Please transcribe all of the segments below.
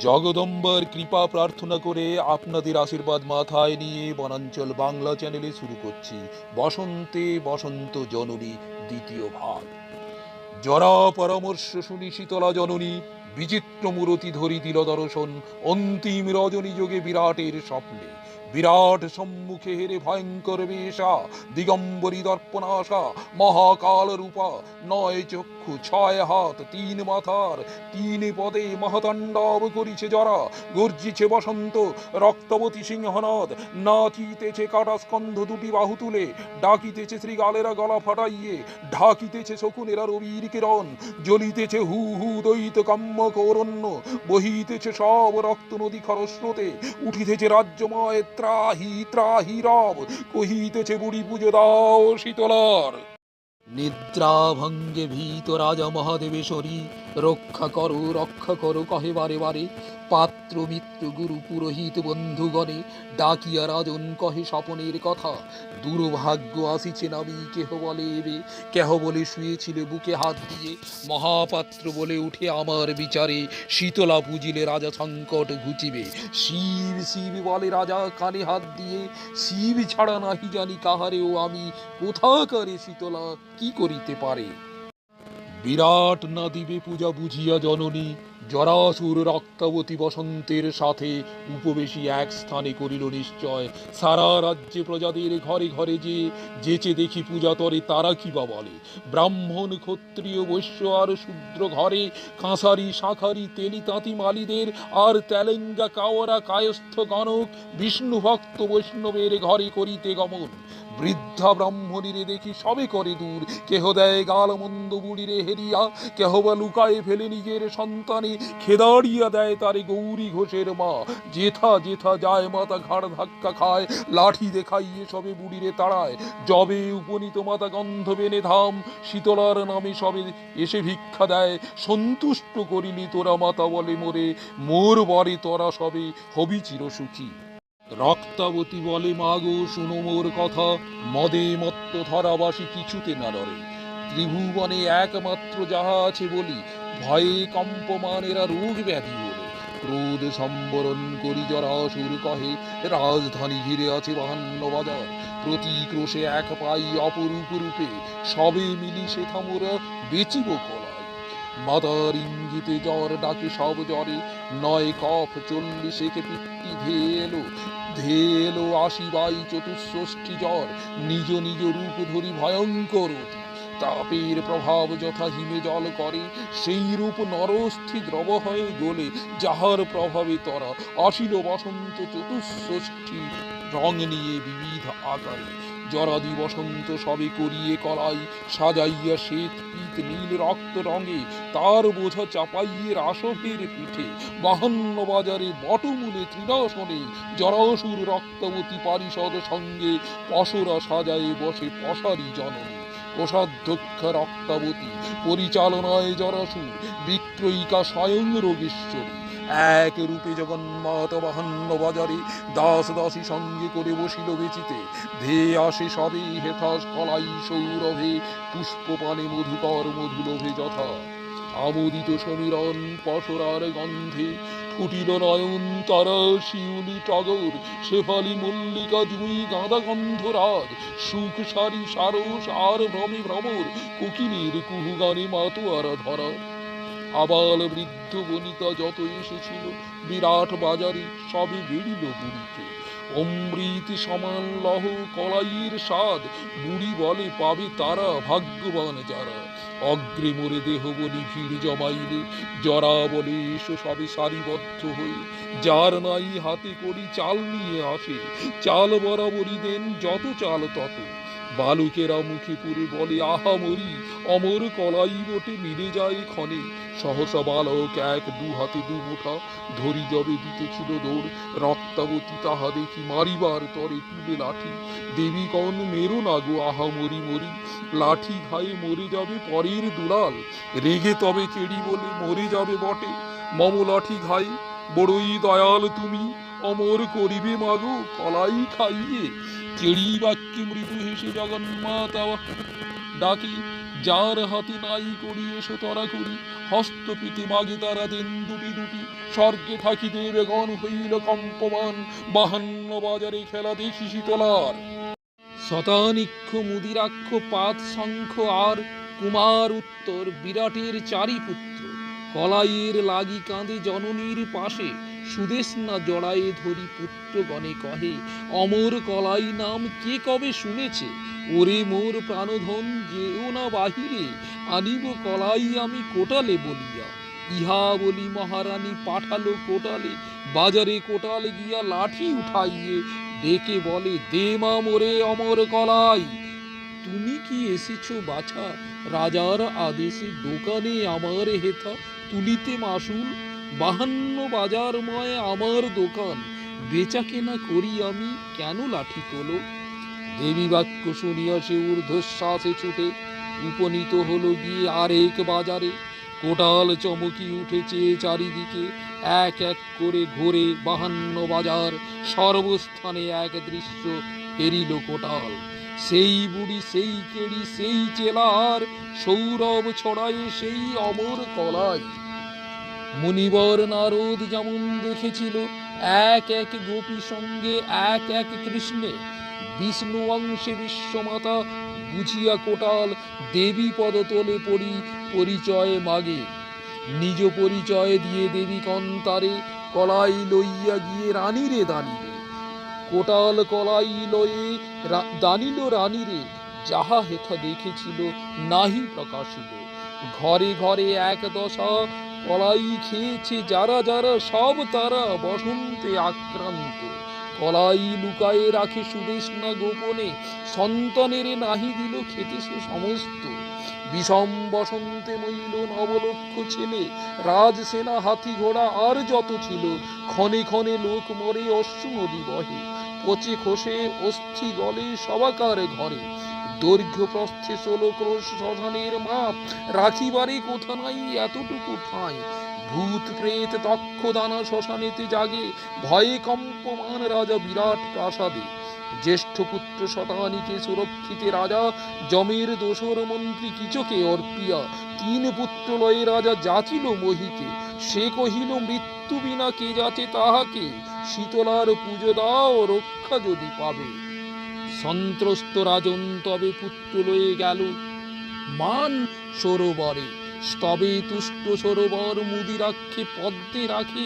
জগদম্বার কৃপা প্রার্থনা করে আপনাদের আশীর্বাদ মাথায় নিয়ে বনাঞ্চল বাংলা চ্যানেলে শুরু করছি। বসন্তে বসন্ত জননী দ্বিতীয় ভাগ। জরা পরামর্শ শুনি শীতলা জননী বিচিত্র মূরতি ধরি দিল দর্শন অন্তিম রজনী যোগে বিরাটের স্বপ্নে। বিরাট সম্মুখে হেরে ভয়ঙ্কর বেশা, দিগম্বরী দর্পণাশা মহাকাল রূপা, নয় চক্ষু, ছয় হাত, তিন মাথার, তিন পদে মহাতাণ্ডব করিছে জরা, গর্জিছে বসন্ত, রক্তবতী সিংহনাদ, নাচিতেছে কাটা স্কন্ধ দুটি বাহু তুলে, ডাকিতেছে শ্রীগালেরা গলা ফাটাইয়ে, ঢাকিতেছে শকুনেরা রবির কিরণ, জ্বলিতেছে হু হু দৈত কাম্য কৌরণ্য, বহিতেছে সব রক্ত নদী খরস্রোতে, উঠিতেছে রাজ্যময় ত্রাহি ত্রাহি রব কহিতেছে বুড়ি পুজো দাও শীতলার। নিদ্রা ভঙ্গে ভীত রাজা মহাদেবেশ্বরী রক্ষা করো রক্ষা করো কহে বারে বারে পাত্র মিত্র গুরু পুরোহিত বন্ধুগণে ডাকিয়া রাজন কহে, স্বপনের কথা, দুর্ভাগ্য আসিছে নামি কেহ বলে এবে। কেহ বলে শুয়েছিল বুকে হাত দিয়ে, মহাপাত্র বলে উঠে আমার বিচারে, শীতলা পুজিলে রাজা সংকট ঘুচিবে। শিব শিব বলে রাজা কানে হাত দিয়ে, শিব ছাড়া নাহি জানি কাহারেও আমি কোথাকারে শীতলা কি করিতে পারে? বিরাট না দিবে পূজা বুঝিয়া জননী জরাসুর রক্তাবতী বসন্তের সাথে উপবেশী এক স্থানে করিল নিশ্চয়। সারা রাজ্যে প্রজাদের ঘরে ঘরে যে যেচে দেখি পূজা তরে তারা কি বা বলে? ব্রাহ্মণ, ক্ষত্রিয়, বৈশ্য আর শূদ্র ঘরে কাঁসারি, শাঁখারি, তেলি, তাঁতি, মালিদের আর তেলেঙ্গা, কাওয়ারা, কায়স্থ গণক বিষ্ণু ভক্ত বৈষ্ণবের ঘরে করিতে গমন। বৃদ্ধা ব্রাহ্মণীরে দেখি সবে করে দূর। কেহ দেয় গাল মন্দ বুড়িরে হেরিয়া কেহ বা লুকায় ফেলে নিজের সন্তানে। খেদাড়িয়া দেয় তারে গৌরী ঘোষের মা। জেঠা জেঠা যায় মাতা ঘাড় ধাক্কা খায়, লাঠি দেখাইয়ে সবে বুড়িরে তাড়ায়। জবে উপনীত মাতা গন্ধ বেনে ধাম, শীতলার নামে সবে এসে ভিক্ষা দেয়। সন্তুষ্ট করিলি তোরা মাতা বলে মোরে, মোর বরে তোরা সবে হবি চিরসুখী। রক্তাবতী বলে, মাগো, শুনো মোর কথা। মদে মত্ত ধরাবাসী কিছুতে না ডরে ত্রিভুবনে একমাত্র যাহা আছে বলি, ভয়ে কম্পমানেরা রোগ ব্যাধি বলে ক্রোধ সম্বরণ করি জরাসুর কহে, রাজধানী ঘিরে আছে বাহান্ন বাজার। প্রতি ক্রোশে এক পাই অপরূপ রূপে, সবে মিলি সে থামোরা বেচিব কলাই মাতার ইঙ্গিতে জ্বর ডাকে সব জ্বরে, নয় কফ চল্লিশে কে পিত্তি ধেয়ে এলো আশি বাই চতুষ্ষষ্ঠী জ্বর, নিজ নিজ রূপ ধরি ভয়ঙ্কর তাপের প্রভাব যথা হিমে জল করে, সেই রূপ নরস্থি দ্রব হয়ে গলে, যাহার প্রভাবে তরা, আসিল বসন্ত চতুষ্ষষ্ঠী, রং নিয়ে বিবিধ আকারে। জরাদি বসন্ত সবে করিয়ে কলাই সাজাইয়া শ্বেত পিত, নীল রক্ত রঙে তার বোঝা চাপাইয়ে রাসভের পিঠে, বাহান্ন বাজারে বটমূলে ত্রিনাশনে জরাসুর রক্তবতী পারিষদ সঙ্গে পশরা সাজায় বসে পশারি জননী। কোষাধ্যক্ষ রক্তাবতী, পরিচালনায় জরাসুর বিক্রয়িকা স্বয়ং রোগেশ্বরী। এক রূপে জগন্মাত বাহান্ন বাজারে দাস দাসী সঙ্গে করে বসিল বেচিতে। ধেয়ে আসে সবে হেথাস কলাই সৌরভে, পুষ্পপানে মধুকর মধুলোভে যথা। আমোদিত সমীরণ পশরার গন্ধে ফুটিল নয়ন তারা শিউলি টগর, শেফালি মল্লিকা জুই গাঁদা গন্ধরাজ সুখ সারি সারস আর ভ্রমে ভ্রমর, কোকিলের কুহু গানে মাতোয়ারা ধরা। আবাল বৃদ্ধ বনিতা যত এসেছিল, বিরাট বাজারে সবে বেরিল বুড়িতে অমৃত সমান লহ কলাইয়ের স্বাদ, বুড়ি বলে পাবে তারা ভাগ্যবান যারা। অগ্রে মোরে দেহ বলি ভিড় জমাইলে, জরা বলে এসো সবে সারিবদ্ধ হয়ে। যার নাই হাতে করি চাল নিয়ে আসে, চাল বরাবরই দেন যত চাল তত। বালুকেরা মুখে পুরে বলে, আহা মরি, অমর কলাই বটে, মিলে যায় ক্ষণে। সহসা বালক এক দু হাতে দু মুঠা, ধরি জবে দিতেছিল দৌড় রক্তাবতী তাহা দেখি মারিবার তরে তুলে লাঠি? দেবী কন মেরো না গো, আহা মরি মরি। লাঠি ঘায়ে মরে যাবে পরের দুলাল। রেগে তবে কেড়ি বলে, মরে যাবে বটে। মম লাঠি ঘায়ে, বড়ই দয়াল তুমি। অমর করিবে মাগো কলাই খাইয়ে চেড়ি বাক্যে মৃদু হেসে জগন্মাতা ডাকি, যার হাতে নাই করি এসো তরা করি হস্তপিতে মাগে তারা দেন দুটি দুটি স্বর্গে থাকি দেবগণ হইল কম্পমান, বাহান্ন বাজারে খেলা দেখি শীতলার। শতানিক্ষ মুদিরাক্ষ পাত শঙ্খ আর কুমার উত্তর, বিরাটের চারি পুত্র কলাইয়ের লাগি কাঁদে জননীর পাশে সুদেশ না জড়ায়ে ধরি পুত্রগণে কহে, অমর কলাই নাম কে কবে শুনেছে? ওরে মোর প্রাণধন যেও না বাহিরে, আনিব কলাই আমি কোটালে বলিয়া। ইহা বলি মহারানী পাঠালো কোটালে, বাজারে কোটালে গিয়া লাঠি উঠাইয়ে ডেকে বলে, দে মা মোরে অমর কলাই। তুমি কি এসেছ বাছা? রাজার আদেশে দোকানে আমার হেথা তুলিতে মাসুল? বাহান্ন বাজারময় আমার দোকান। বেচা কেনা করি আমি, কেন লাঠি তোলো? দেবী বাক্য শুনিয়া সে ঊর্ধ্বশ্বাসে ছুটে, উপনীত হলো গিয়ে আরেক বাজারে। কোটাল চমকি উঠেছে চারিদিকে, এক এক করে ঘোরে বাহান্ন বাজার। সর্বস্থানে এক দৃশ্য হেরিল কোটাল। সেই বুড়ি, সেই কেড়ি, সেই চেলার সৌরভ ছড়ায় সেই অমর কলাই মুনিবর নারদ যেমন দেখেছিল, এক এক গোপী সঙ্গে, এক এক কৃষ্ণে, বিষ্ণু অংশে বিশ্বমাতা বুঝিয়া কোটাল দেবী পদতলে পড়ি পরিচয় মাগে। নিজ পরিচয় দিয়ে দেবী কন্তারে কলাই লইয়া গিয়ে রানীরে দানিবে কোটাল কলাই লয়ে দানিল রানীরে, যাহা হেথা দেখেছিল, নাহি প্রকাশিল। ঘরে ঘরে এক দশা কলাই খেয়েছে যারা যারা, সব তারা বসন্তে আক্রান্ত। কলাই লুকায়ে রাখে সুদেশনা গোপনে, সন্তানের নাহি দিল খেতে সে সমস্ত। বিষম বসন্তে মইল নবলক্ষ ছেলে, রাজসেনা হাতি ঘোড়া আর যত ছিল, ক্ষণে ক্ষণে লোক মরে অশ্রু নদী বহে। পচে খসে অস্থি গলে সবাকার ঘরে। দৈর্ঘ্য প্রস্থে ষোলো ক্রোশ শ্মশানের মাপ। রাখিবারে কোথা নাই, এতটুকু ঠাঁই। ভূত প্রেত দক্ষ দানা শ্মশানেতে জাগে, ভয়ে কম্পমান রাজা বিরাট প্রাসাদে। জ্যেষ্ঠ পুত্র শতানিকে সুরক্ষিতে রাজা জমের দোসর মন্ত্রী কিচকে অর্পিয়া। তিন পুত্র লয়ে রাজা যাচিল মহিকে। সে কহিল, মৃত্যু বিনা কে যাচে তাহাকে? শীতলার পুজো দাও, রক্ষা যদি পাবে। সন্ত্রস্ত রাজন তবে পুত্র লয়ে গেল। মান সরোবরে, স্তবে তুষ্ট সরোবর মুদি রাখে, পদ্মে রাখে,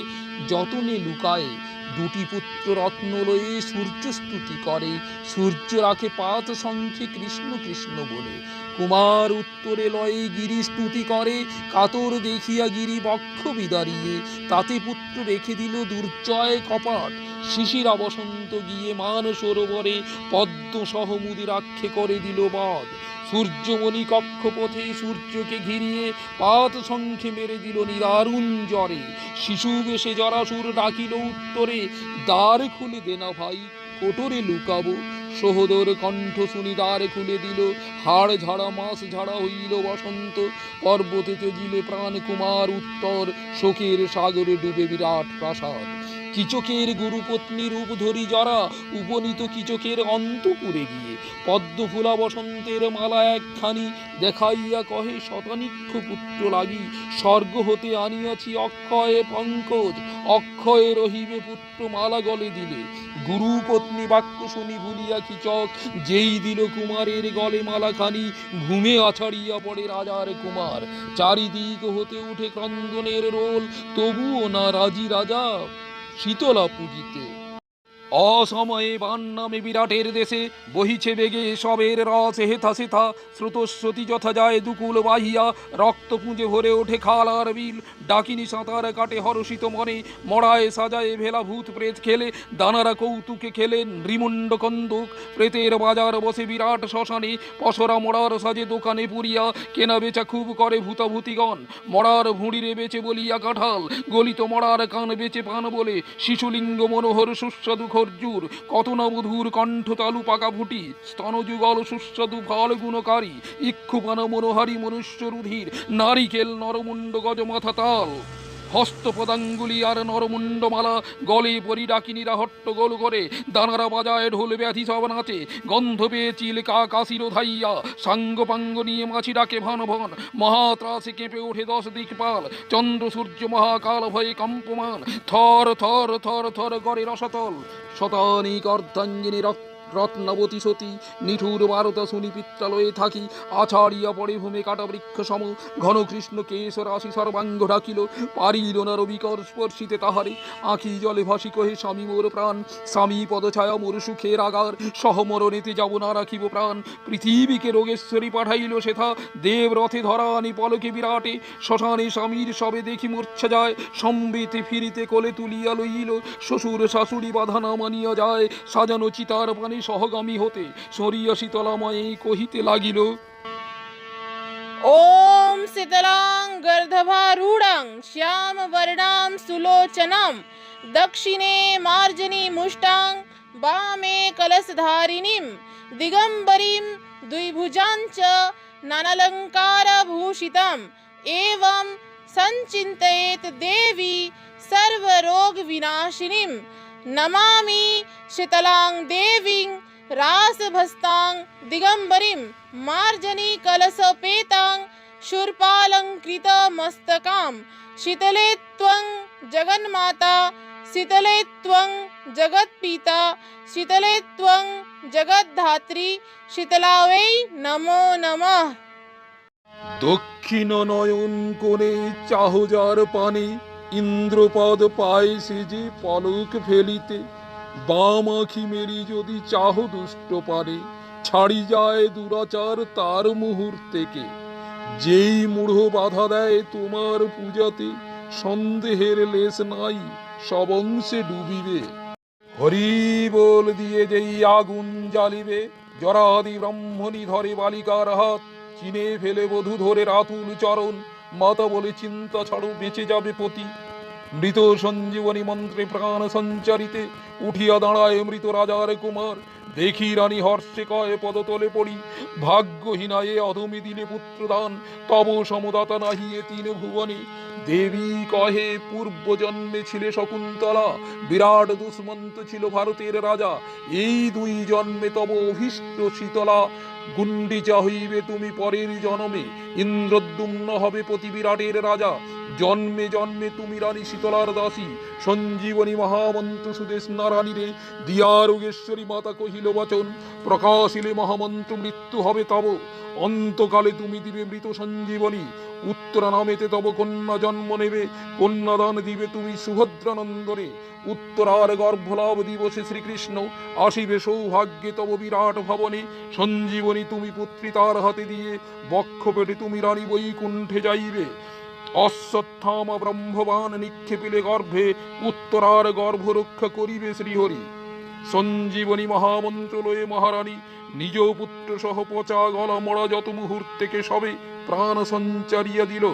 যতনে লুকায়ে দুটি পুত্র রত্ন লয়ে সূর্য স্তুতি করে। সূর্য রাখে পাত সংখ্যে কৃষ্ণ কৃষ্ণ বলে। কুমার উত্তরে লয়ে গিরি স্তুতি করে, কাতর দেখিয়া গিরি বক্ষ বিদারিয়ে। তাতে পুত্র রেখে দিল দুর্জয় কপাট। শিশিরা বসন্ত গিয়ে মান সরোবরে পদ্ম সহ মুদিরাক্ষে করে দিল বাদ সূর্যমণি কক্ষপথে সূর্যকে ঘিরিয়ে পাত সংখ্যে মেরে দিল নিদারুণ জ্বরে। শিশু বেশে জরাসুর ডাকিল উত্তরে দ্বার খুলে দে না ভাই, কোটরে লুকাবো। সহোদর কণ্ঠ শুনি দ্বার খুলে দিল, হাড় ঝাড়া, মাস ঝাড়া হইল বসন্ত। পর্বতে তেজিলে প্রাণ কুমার উত্তর, শোকের সাগরে ডুবে বিরাট প্রাসাদ। কিচকের গুরুপত্নী রূপ ধরি যারা, উপনীত কিচকের অন্তপুরে গিয়ে পদ্ম ফুলা বসন্তের মালা একখানি দেখাইয়া কহে, শতানিক্ষ পুত্র লাগি, স্বর্গ হতে আনিয়াছি অক্ষয়ে পঙ্কজ, অক্ষয়ে রহিবে পুত্র মালা গলে দিলে। গুরু পত্নী বাক্য শুনি ভুলিয়া কিচক, যেই দিল কুমারের গলে মালাখানি, ঘুমে আছাড়িয়া পড়ে রাজার কুমার। চারিদিক হতে উঠে ক্রন্দনের রোল, তবুও না রাজি রাজা। শীতলা পুজিতে অসময়ে বান নামে বিরাটের দেশে বহিছে বেগে সবের রস, হেথা সেথা স্রোতস্বতী যথা যায় দুকুল বাহিয়া রক্ত পুঁজে ভরে ওঠে খাল আর বিল। ডাকিনী সাঁতার কাটে হরষিত মনে, মড়ায় সাজায় ভেলা ভূত প্রেত খেলে, দানারা কৌতুকে খেলে, নৃমুণ্ড কন্দুক। প্রেতের বাজার বসে বিরাট শ্মশানে পসরা মরার সাজে দোকানে পুরিয়া, কেনা বেচা খুব করে ভূতাভূতিগণ। মরার ভুঁড়িরে বেচে বলিয়া কাঁঠাল, গলিত মরার কান বেচে পান বলে, শিশুলিঙ্গ মনোহর সুস্বাদু খরজুর কত নবধূর মধুর কণ্ঠ তালু পাকা ফুটি স্তনযুগল সুস্বাদু ফল গুণকারী ইক্ষুপান মনোহারী মনুষ্য রুধির নারিকেল নরমুণ্ড গজ মাথা তাল। হস্তপদাঙ্গুলি আর নরমুণ্ডমালা, গলে পরিডাকিনীরা হট্টগোল করে, দানারা বাজায় ঢোল ব্যাধি সব নাচে, গন্ধ পেয়ে চিলকা কাশির ধাইয়া সাঙ্গ পাঙ্গ নিয়ে মাছি ডাকে ভান ভন, মহাত্রাসে কেঁপে ওঠে দশ দিকপাল, চন্দ্র সূর্য মহাকাল ভয়ে কম্পমান, থর থর থর থর করে রসতল, শতানিক অর্ধাঙ্গিনী রক্ত রত্নবতী সতী নিঠুর ভারত শুনি পিত্রালয়ে থাকি আছাড়িয়া পড়ে ভূমে কাটা বৃক্ষ সম ঘন কৃষ্ণ কেশ রাশি সর্বাঙ্গ ঢাকিল, পারিল না রবিকর স্পর্শিতে তাহারে, আঁখি জলে ভাসি কহে, স্বামী মোর প্রাণ, স্বামী পদছায়া মোর সুখের আগার, সহমরণেতে যাব না রাখিব প্রাণ, পৃথিবীকে রোগেশ্বরী পাঠাইল সেথা, দেব রথে ধরা আনি পলকে বিরাটে, শ্মশানে স্বামীর সবে দেখি মূর্ছা যায়, সম্বিতে ফিরিতে কোলে তুলিয়া লইল, শ্বশুর শাশুড়ি বাধা না মানিয়া যায়, সাজানো চিতার পানে সহগামী হতে সরিয়া শীতলাময়ে কহিতে লাগিল ॐ शीतलां गर्दभारूढं श्यामवर्णां सुलोचनां दक्षिणे मार्जनीमुष्टां वामे कलशधारिणीं दिगम्बरीं द्विभुजाञ्च नानालङ्कारभूषितम् एवं सञ्चिन्तयेत् देवी सर्वरोगविनाशिनीं नमामि शीतलां देवीं रासभस्तां दिगम्बरीं मार्जनी कलशपेतां शूर्पालङ्कृतमस्तकां शीतले त्वं जगन्माता शीतले त्वं जगत्पिता शीतले त्वं जगद्धात्री शीतला वै नमो नमः দক্ষিণ নয়ন কোণে চাহজার পানে ইন্দ্রপদ পায় সে যে পলক ফেলিতে, বাম আখি মেরি যদি চাহ দুষ্ট পারে, ছাড়ি যায় দুরাচার তার মুহূর্তেকে যেই মূঢ় বাধা দেয় তোমার পূজাতে, সন্দেহের লেশ নাই, সব অংশে ডুবিবে। হরি বল দিয়ে যেই আগুন জ্বালিবে, জরাদি ব্রাহ্মণী ধরে বালিকার হাত, চিনে ফেলে বধূ ধরে রাতুল চরণ মাতা বলে চিন্তা ছাড়ো, বেঁচে যাবে পতি। মৃত সঞ্জীবনী মন্ত্রে প্রাণ সঞ্চারিতে উঠিয়া দাঁড়ায় মৃত রাজার কুমার। দেখি রানী হর্ষে কয় পদতলে পড়ি। ভাগ্যহীনায়ে অধমি দিলে পুত্রদান, তব সমদাতা নাহিয়ে তিন ভুবনে। দেবী কহে পূর্ব জন্মে ছিলে শকুন্তলা, বিরাট দুষ্মন্ত ছিল ভারতের রাজা। এই দুই জন্মে তব অভীষ্ট শীতলা। গুন্ডিচা হইবে তুমি পরের জনমে, ইন্দ্রদ্যুম্ন হবে প্রতি বিরাটের রাজা। জন্মে জন্মে তুমি রানী শীতলার দাসী। সঞ্জীবনী মহামন্ত্র সুদেশ নারায়ণী রে দিয়ারোগেশ্বরী মাতা কহিল, বচন, প্রকাশিলে মহামন্ত্র মৃত্যু হবে তব। অন্তকালে তুমি দিবে মৃত সঞ্জীবনী। উত্তরা নামেতে তব কন্যা জন্ম নেবে। কন্যাদান দিবে তুমি সুভদ্রানন্দনে। উত্তরার গর্ভলাভ দিবসে শ্রীকৃষ্ণ আসিবে সৌভাগ্যে তব বিরাট ভবনে। সঞ্জীবনী তুমি পুত্রী তার হাতে দিয়ে বক্ষ পেটে তুমি রানী বৈকুণ্ঠে যাইবে। অশ্বত্থামা ব্রহ্মবান নিক্ষেপিলে গর্ভে উত্তরার গর্ভ রক্ষা করিবে শ্রীহরি। সঞ্জীবনী মহামন্ত্র লয়ে মহারানী, নিজ পুত্র সহ পচা গলা মরা যত মুহূর্তেকে সবে প্রাণ সঞ্চারিয়া দিল।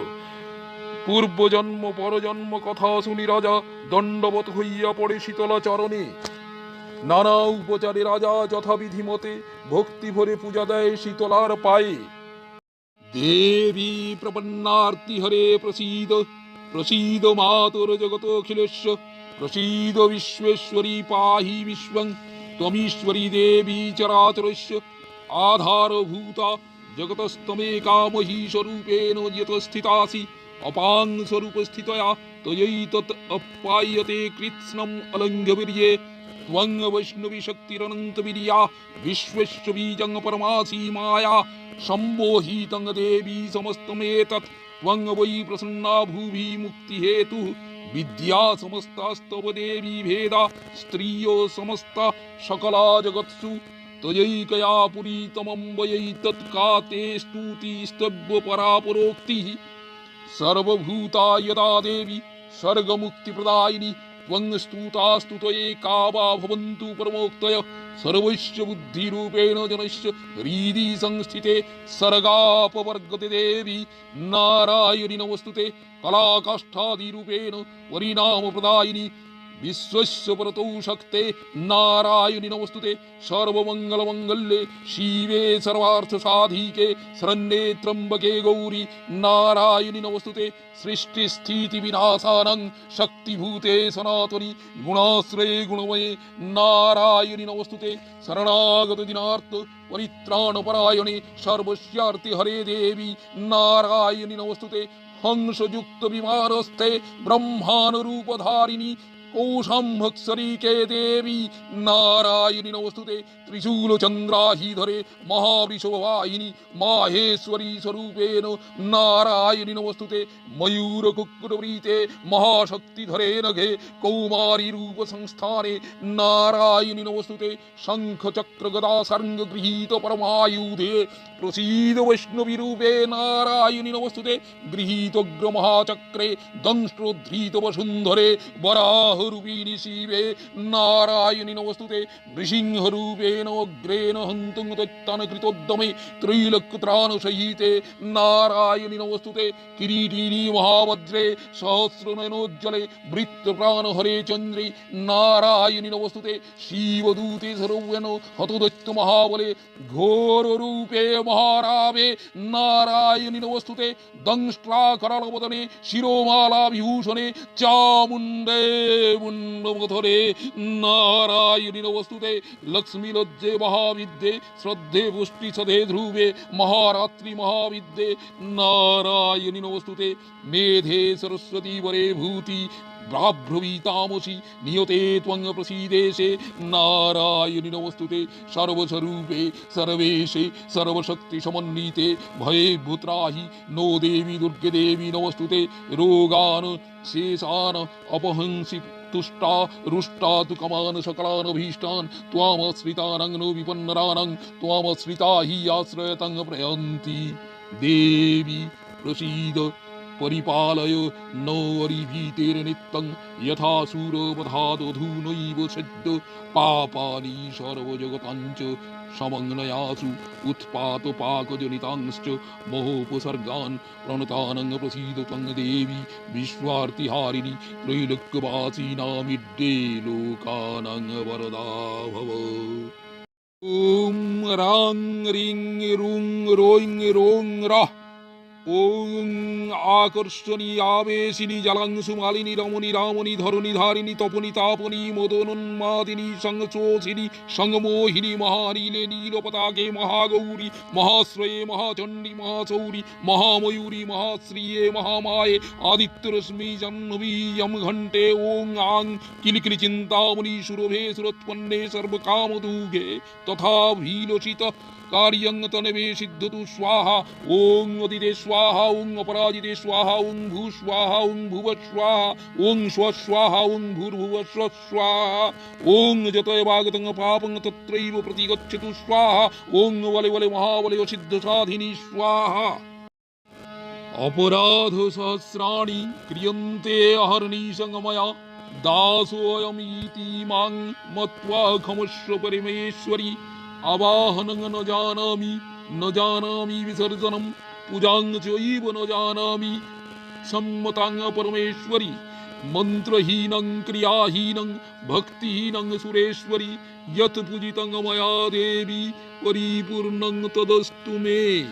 পূর্বজন্ম, পরজন্ম কথা শুনি রাজা দণ্ডবত হইয়া পড়ে শীতলা চরণে। নানা উপচারে রাজা যথাবিধি মতে ভক্তি ভরে পূজা দেয় শীতলার পায়ে। देवी प्रपन्नार्ति हरे प्रसीद। प्रसीद मातुर जगत अखिलेश। प्रसीद विश्वेश्वरी पाहि विश्वं। त्वमीश्वरी देवी चराचरस्य यत स्थितासि महीस्वरूपेण स्वरूप स्थितया त्वयैतत् अपायते कृत्स्नम् अलङ्घवीर्ये অপ্যায়তে কৃৎস্নম অলঙ্ঘ্যবীর্যে त्वं वैष्णवी शक्तिरनन्तवीर्या विश्वस्य बीजं परमासी माया सम्बोहितं देवी समस्तमेतत् त्वं वै प्रसन्ना भूभि मुक्तिहेतुः विद्या समस्तास्तव देवी भेदा स्त्रियो समस्ता सकला जगत्सु त्वयैकया पुरीतमं वयैतत्का ते स्तुतिस्तव्यपरापरोक्तिः सर्वभूता यदा देवी सर्गमुक्तिप्रदायिनी त्वं स्तुतास्तु त्वयेका वा भवन्तु परमोक्तय सर्वस्य बुद्धिरूपेण जनस्य हृदि संस्थिते सर्गापवर्गते देवी नारायणि नमस्तुते कलाकाष्ठादिरूपेण परिणामप्रदायिनी বিশ্বস্য শক্তে নারায়ণী নমস্তুতে সর্বমঙ্গলমঙ্গল্যে শিবে সর্বার্থ সাধিকে শরণ্যে ত্রম্বকে গৌরী নারায়ণী নমস্তুতে সৃষ্টি স্থিতি বিনাশানং শক্তিভূতে সনাতনী গুণাশ্রয়ে গুণময়ে নারায়ণী নমস্তুতে শরণাগত দিনার্থ পরিত্রাণপরায়ণে সর্বস্যার্থে হরে দেবী নারায়ণী নমস্তুতে হংসযুক্ত বিমানস্থে ব্রহ্মানুরূপধারিণী কৌশম্ভৎসরিকে দেবী মাহেশ্বরী স্বরূপেণ নারায়ণী নমস্তুতে ময়ূর মহাশক্তিধরে নঘে কৌমারী রূপ সংস্থানে নারায়ণী নমস্তুতে শঙ্খ চক্র গদা পরমায়ুধে প্রসীদ বৈষ্ণবী রূপে নারায়ণী নমস্তুতে গৃহীতগ্র মহাচক্রে বসুন্ধরে বরাহরূপিণী শিবে নারায়ণী নমস্তুতে নৃসিংহরূপেণ অগ্রেণ হন্তুং তৈত্তানকৃতোদ্যমে ত্রৈলোক্যত্রাণসহিতে নারায়ণী নমস্তুতে কিরীটিনী মহাবজ্রে সহস্রনয়নোজ্জ্বলে বৃত্তপ্রাণ হরে চন্দ্রে নারায়ণী নমস্তুতে শিবদূতে সর্বেণ হতদৈত্য মহাবলে ঘোর রূপে মহারাবে নারায়ণী নমস্তুতে চামুণ্ডে মুণ্ডমধরে নারায়ণী নমস্তুতে লক্ষ্মী লজ্জে মহাবিদ্যে শ্রদ্ধে পুষ্টি সধে ধ্রুবে মহারাত্রি মহাবিদ্যে নারায়ণী নমস্তুতে মেধে সরস্বতী বরে ভূতি ব্রাভ্রবীতামসি নিয়তে ত্বং প্রসীদেশে নারায়ণী নমস্তুতে সর্বস্বরূপে সর্বেশে সর্বশক্তি সমন্বিতে ভয়ে ভূত্রাহি নো দেবী দুর্গে দেবী নমস্তুতে রোগান শেষান অপহংসি তুষ্ট রুষ্ট তু কমান সকলান অভীষ্টান ত্বামশ্রিতারং নো বিপন্নরারং ত্বামশ্রিতা হি আশ্রয়তং প্রয়ন্তি দেবী প্রসীদ পরিপালয় নরিভীতের নিত্যং যথা সুরবধাদধূনৈব সদ্য পাপানি সর্বজগতাঞ্চ सर्वजगताञ्च समग्नयासु उत्पातपाकजनितांश्च महोपसर्गान् प्रणतानं प्रसीद त्वं देवी विश्वार्तिहारिणि त्रैलोक्यवासीनामिड्डे लोकानां वरदा भव ॐ रां রিং রুং রোং রোং রহ ওং আকর্ষণী আবেশিনী জলাংশু মালিনী রমণী রামণী ধরণী ধারিণী তপনী তাপনী মদনোন্মাদিনী সংচোষিনী সংমোহিনী মহানীলে নীলপতাকে মহাগৌরী মহাশ্রয়ে মহাচণ্ডী মহাচৌরী মহাময়ূরী মহাশ্রিয়ে মহামায়ে আদিত্যরশ্মি জাহ্নবীয়ম ঘণ্টে ওং আং সুরভে সুরোৎপন্নে সর্বকামদুঘে তথা कार्यं तनवे सिद्धतु स्वाहा। ॐ अदिते स्वाहा, ॐ अपराजिते स्वाहा, ॐ भू स्वाहा, ॐ भुव स्वाहा, ॐ स्व स्वाहा, ॐ भूर्भुव स्व स्वाहा। ॐ जतयवागतं पापं तत्रैव प्रतिगच्छतु स्वाहा। ॐ वले वले महावलय सिद्धसाधिनी स्वाहा। अपराध सहस्राणि क्रियन्ते अहर्निशङ्गमया दासोऽयमीति माँ मत्वा खमस्व परमेश्वरी। আবাহনং ন জানামি ন জানামি বিসর্জনম, পূজাং চৈব ন জানামি। সম্মতাং পরমেশ্বরী, মন্ত্রহীনং, ক্রিয়াহীনং, ভক্তিহীনং সুরেশ্বরী যত পূজিতং ময়া দেবী, পরিপূর্ণং তদস্তু মে।